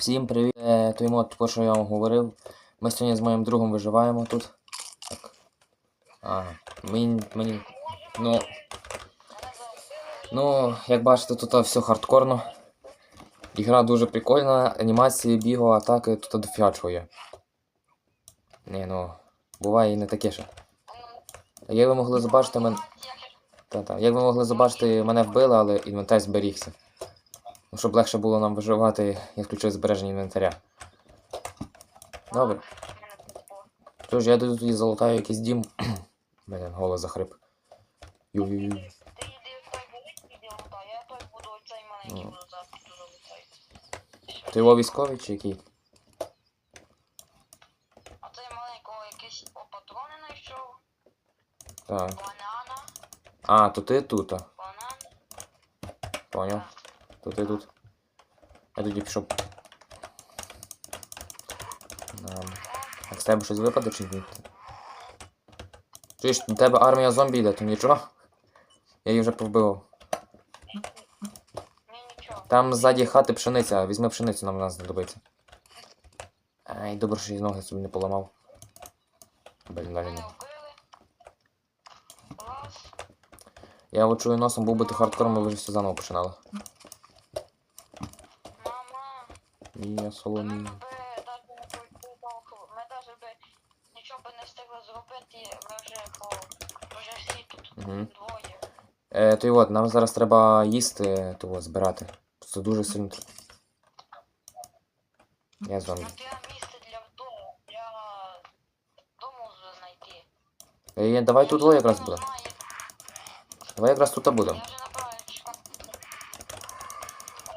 Всім привіт. Е, той мод, про що я вам говорив. Ми сьогодні з моїм другом виживаємо тут. Так. А, мені. мені. Ну. Ну, як бачите, тут все хардкорно. Ігра дуже прикольна, анімації, бігу, атаки тут дофіга чого є. Ні, ну. Буває і не таке ще. Як ви могли забачити, мен... Та-та. Як ви могли забачити, мене вбили, але інвентар зберігся. Ну, щоб легше було нам виживати, я включив збереження інвентаря. Добре. Тож я тут тоді залутаю якийсь дім. Блін, голос захрип. Ю-ю-ю. Ти його військовий чи який? А цей маленького якісь о, патрони знайшов, Так. банана, А, то ти тут. банан. Поняв. Тут. Я тоді пішов. А з тебе щось випаде чи ні? Чуєш, на тебе армія зомбі йде, то нічого? Я її вже повбивав. Там ззаді хати пшениця, візьми пшеницю, нам вона знадобиться. Ай, добре, що я ноги собі не поламав. Блін, далі не. Я от чую носом був би ти хардкором, ми вже все заново починали. І я соломію. Ми навіть би нічого би не встигли зробити. Ми вже по вже всі тут Угу. двоє. Е, то й от, нам зараз треба їсти, того збирати. Це дуже сильно. тр- Я зомбі. Ну треба місце для вдому, для дому знайти. Е, давай тут двоє якраз буде. Давай якраз тут будемо. Я вже направив чекай.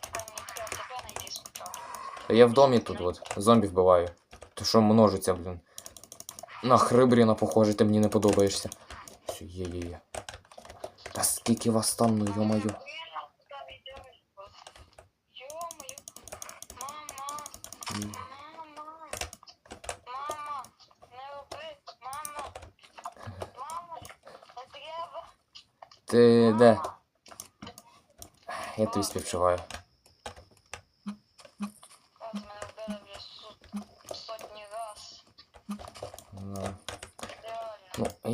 Чекай, мені треба тебе знайти спочатку. Я в домі тут от. Зомбі вбиваю. То що множиться, блін. На хрибріна похоже, ти мені не подобаєшся. Все, є, є, є. Та скільки вас там, ну йо-моє. Ти де? Я тобі співчуваю.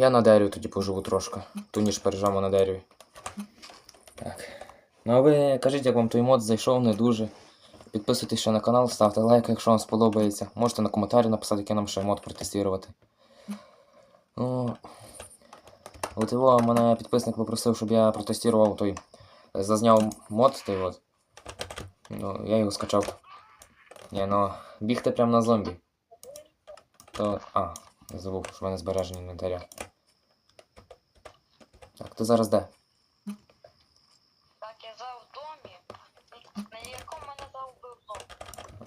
Я на дереві тоді поживу трошки. Ту ніж пережамо на дереві. Так. Ну а ви кажіть, як вам той мод зайшов не дуже. Підписуйтесь ще на канал, ставте лайк, якщо вам сподобається. Можете на коментарі написати, який нам ще мод протестувати. Ну. От його мене підписник попросив, щоб я протестував той. Зазняв мод той от. Ну, я його скачав. Ні, ну, бігти прямо на зомбі. То. А, забув, що в мене збереження інвентаря. Так, ти зараз де? Так, я зав в домі, на якому мене завбив дом.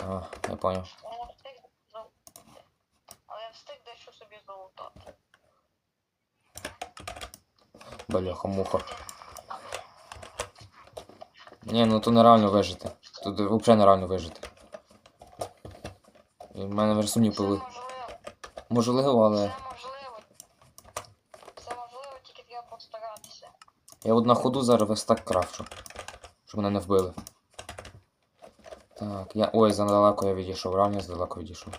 А, я поняв. Я встиг Але я встиг дещо собі залутати. Бляха, муха. Ні, ну тут нереально вижити. Тут взагалі нереально вижити. І в мене вже сумні пили. можливо. Можливо, але. Все можливо. Все можливо, тільки треба постаратися. Я от на ходу зараз весь так крафчу. Щоб мене не вбили. Так, я. Ой, задалеко я відійшов, реально здалеко відійшов.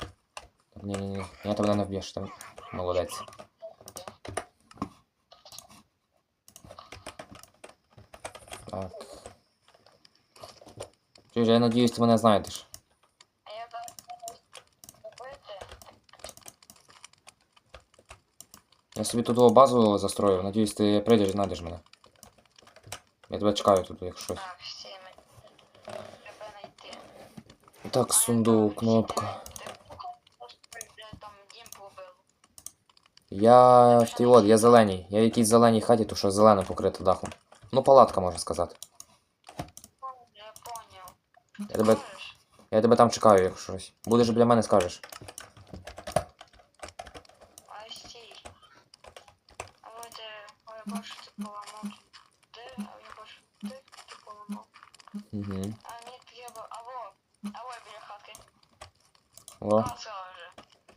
Так, ні, ні, ні. Я тебе не вб'єш, ти молодець. Так. Чуєш, я надіюсь, ти мене знайдеш. А я зараз робити. Я собі тут базу застрою, надіюсь, ти прийдеш і знайдеш мене. Я тебе чекаю тут, якщо щось. Так, всі ми. Треба знайти. Так, сундук, кнопка. Я в тій от, я зеленій. Я в якійсь зеленій хаті, то що зелено покрита дахом. Ну, палатка, можна сказати. Я тебе, я тебе там чекаю, якщо щось. Будеш біля мене, скажеш. I see. А от е, ой, я бачу, ти поламав. Ти, а я бачу, ти, ти поламав. Угу. А мені треба, аво, аво біля хати. О, А, вже.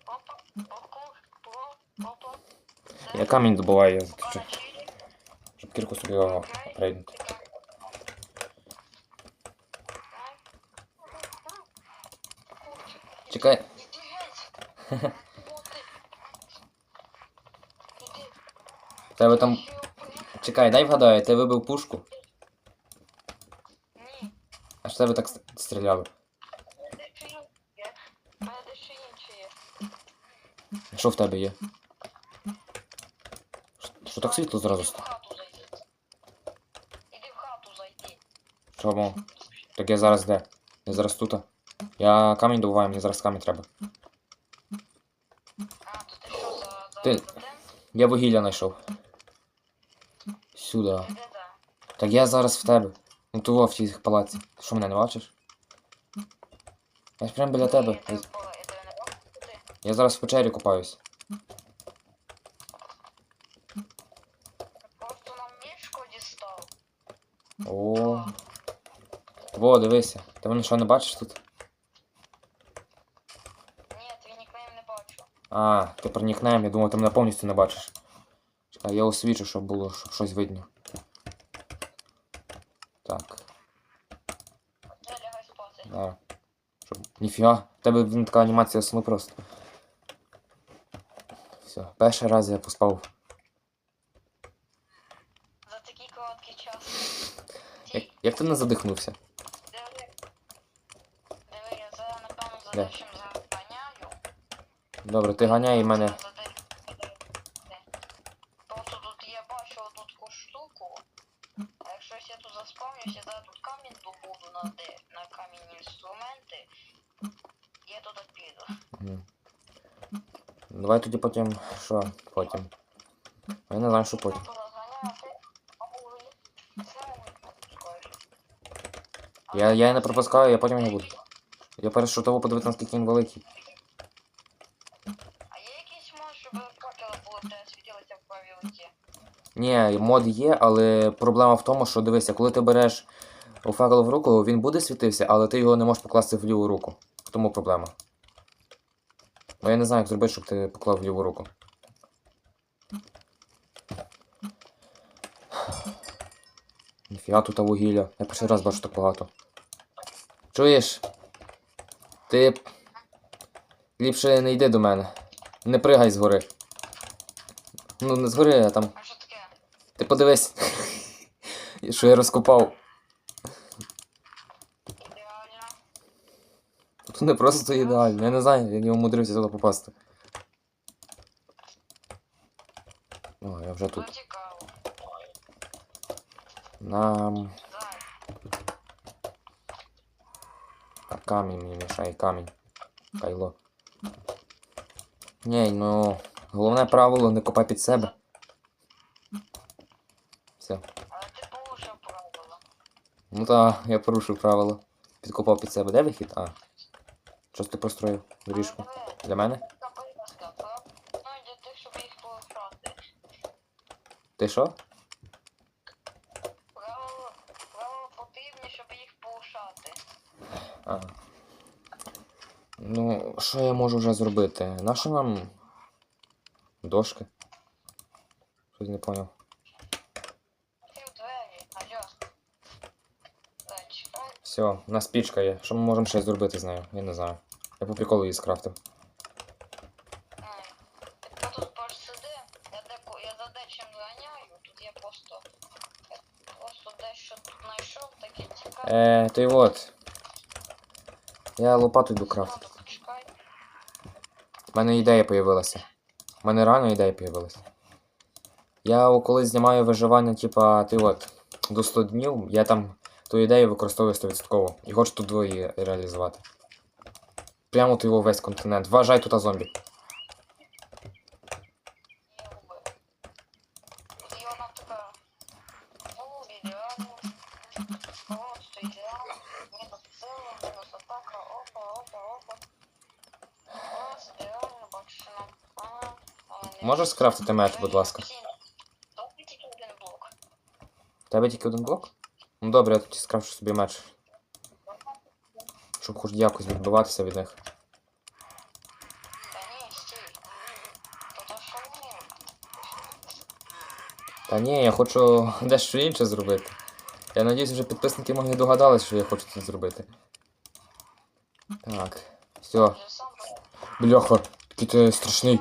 Опа, оку, опа, опа. я камінь добуваю, я. Бачили? Щоб кірку собі о. Чекай. Тебе там. Чекай, дай вгадаю, ти вибив пушку. Тебе так стріляли. Що в тебе є? Що- Що так світло зразу стало? Чому? Так я зараз де? Я зараз тут. Я камінь добуваю, мені зараз камінь треба. Ти Я вугілля знайшов. Сюди. Так я зараз в тебе. Ну того в цій палаці. Що мене не бачиш? Я ж прямо біля тебе. Я, зараз в печері купаюсь. О. Во, дивися. Ти мене що не бачиш тут? Ні, твій нікнейм не бачу. А, ти проникнем, я думав, ти мене повністю не бачиш. Чекай, я освічу, щоб було щоб щось видно. Так, Я лягай спати. да. Щоб... Ніфіга, в тебе він така анімація сну просто. Все, перший раз я поспав. За такий короткий час. Як, як ти не задихнувся? диви. Диви, я зараз, напевно, за Де? дечим заганяю. Добре, ти ганяй і мене. За де- де- де. Просто тут я бачу тут таку штуку. А якщо я тут заспавнюсь, я зараз тут камінь добуду на, де, на камінні інструменти. Я туди піду. Мгм. Давай тоді потім. Що потім? Я не знаю, що потім. Я, я не пропускаю, я потім не буду. Я першу того подивитися, наскільки він великий. А є якийсь мод, щоб факели були де світилися в правій руці? Ні, мод є, але проблема в тому, що дивися, коли ти береш у факел в руку, він буде світився, але ти його не можеш покласти в ліву руку. В тому проблема. Бо я не знаю, як зробити, щоб ти поклав ліву руку. Ніфіга тут вугілля. Я перший раз бачу так багато. Чуєш? Ти. Ліпше не йди до мене. Не пригай згори. Ну, не згори, а там. А що таке? Ти подивись, що я розкопав. Ідеально. Тут не просто ідеально. Я не знаю, я умудрився туди попасти. О, я вже тут. Нам. А камінь мені мішає, камінь. Кайло. Ні, ну. Головне правило не копай під себе. Все. Але ти порушив правила. Ну та, я порушив правило. Підкопав під себе. Де вихід? А. Щось ти построїв доріжку. Для мене? Ну. Ти що? Правила потрібні, щоб їх порушати. А. Ну, що я можу вже зробити? Нащо нам дошки? Щось не поняв. Все, у нас пічка є. Що ми можемо ще зробити з нею? Я не знаю. Я по приколу її скрафтив. Я, деко, я за дечим зганяю, тут я просто, я просто дещо тут знайшов, таке цікаве. Е, то й от. Я лопату йду крафтити. У мене ідея появилася. У мене реально ідея появилася. Я коли знімаю виживання, типа, ти от, до 100 днів, я там ту ідею використовую 100% і хочу тут двоє реалізувати. Прямо от його весь континент. Вважай тут зомбі. Я убив. От його нам тепер. О, ідеально. Просто ідеально. Мінус сила, мінус атака, опа, опа, опа. Ось, ідеально, бачиш нам. Ага. але не- Можеш скрафтити меч, будь ласка? Добре, тільки один блок. У тебе тільки один блок? Ну добре, я тоді скрафчу собі меч. Щоб хоч якось відбиватися від них. Та ні, я хочу дещо інше зробити. Я надіюсь, вже підписники мої догадались, що я хочу це зробити. Так. Все, бляха, який ти страшний.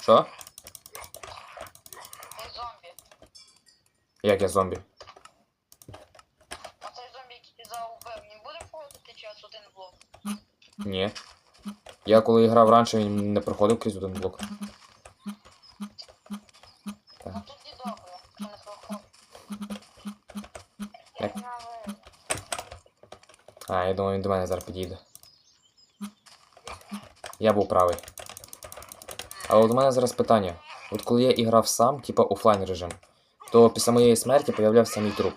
Що? Як я зомбі? А цей зомбі, який ти заубив, він буде проходити час один блок. Ні. Я коли грав раніше, він не проходив крізь один блок. Як? А, я думаю, він до мене зараз підійде. Я був правий. Але от у мене зараз питання. От коли я і грав сам, типа офлайн режим, то після моєї смерті появлявся мій труп.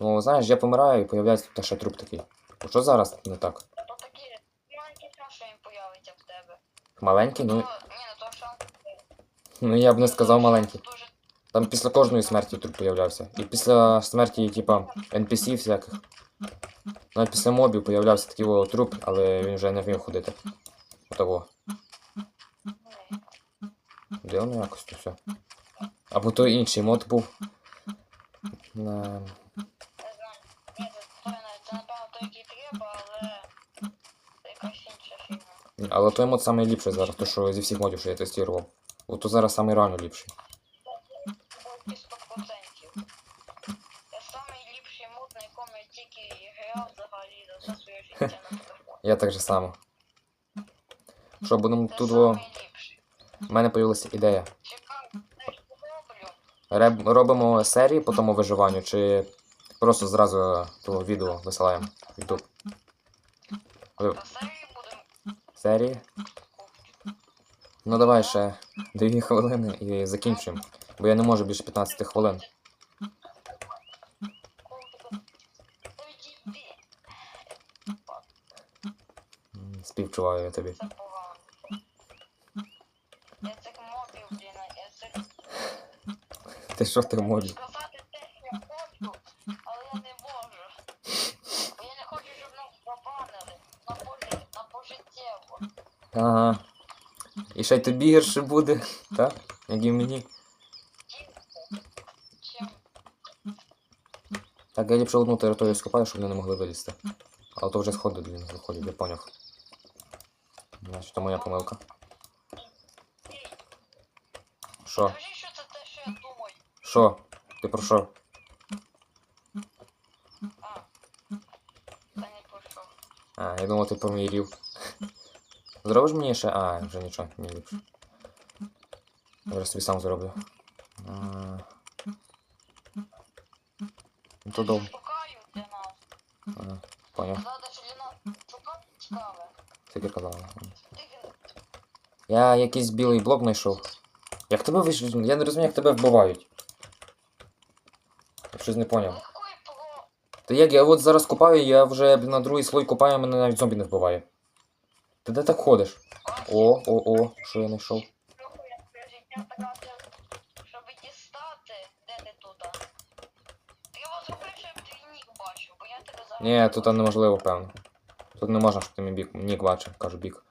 Ну, знаєш, я помираю і появляється тут ще труп такий. От Що зараз не так? То такі маленькі шанс, що він появиться в тебе. Маленький? Ну, ну ну я б не сказав маленький. Там після кожної смерті труп появлявся. І після смерті, типа, NPC всяких. Навіть після мобів появлявся такий о, труп, але він вже не вмів ходити. Отого. ні. Дивно якось то все. Або то інший мод був. На... Не знаю. Ні, це той навіть, це напевно той, який треба, але це якась інша фігня. Але той мод найліпший зараз, то що зі всіх модів, що я тестував. От то зараз самий реально ліпший. Був 100%. Я самий мод, на якому я тільки грав взагалі за своє життя на телефоні. Я так же само. Що будемо тут в мене з'явилася ідея. Реб... Робимо серії по тому виживанню, чи просто зразу то відео висилаємо в YouTube. Серії? Ну давай ще 2 хвилини і закінчуємо. Бо я не можу більше 15 хвилин. Співчуваю я тобі. Ти що ти можеш? сказати те, що я хочу, але я не можу. Бо я не хочу, щоб нас забанили на пожи- на пожиттєво. Ага. І ще й тобі гірше буде, так? Як і мені. Так, я ліпше одну територію скопаю, щоб вони не могли вилізти. Але то вже сходи для них я поняв. Значить, то моя помилка. Що? Що? Ти про що? А. Я думав, ти про. Зробиш мені ще? А, вже нічого, не ліпше. Вже собі сам зроблю. А. То. Ага, поняв. Тільки казала. Я якийсь білий блок знайшов. Як тебе виш... Я не розумію, як тебе вбивають. Я щось не поняв. Та як я от зараз купаю, я вже на другий слой купаю, мене навіть зомбі не вбиває. Ти де так ходиш? О, о, о, що я знайшов. Щоб дістати, де ти тут. Ти його зробив, щоб я твій нік бачив, бо я тебе зараз... Ні, тут неможливо, певно. Тут не можна, щоб ти мій бік, нік бачив, кажу бік.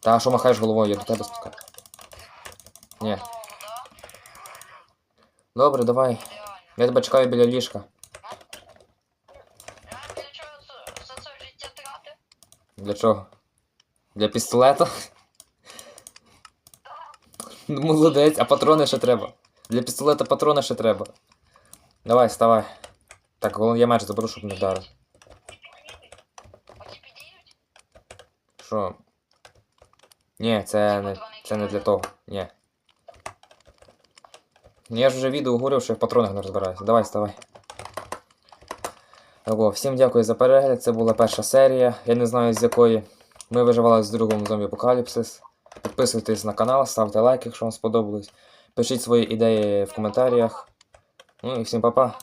Та що махаєш головою, я до тебе спускаю. Ні. Добре, давай. Я тебе чекаю біля ліжка. Для чого за- за це життя тратив? Для пістолета? Ну, Молодець, а патрони ще треба. Для пістолета патрони ще треба. Давай, вставай. Так, головне, я меч заберу, щоб не вдарив. Що? Ні, це не, це не для того. Ні. Ну, Я ж вже відео говорив, що я в патронах не розбираюся. Давай, вставай. Ого, всім дякую за перегляд. Це була перша серія. Я не знаю з якої. Ми виживали з другом зомбі Апокаліпсис. Підписуйтесь на канал, ставте лайк, якщо вам сподобалось. Пишіть свої ідеї в коментарях. Ну і всім па-па.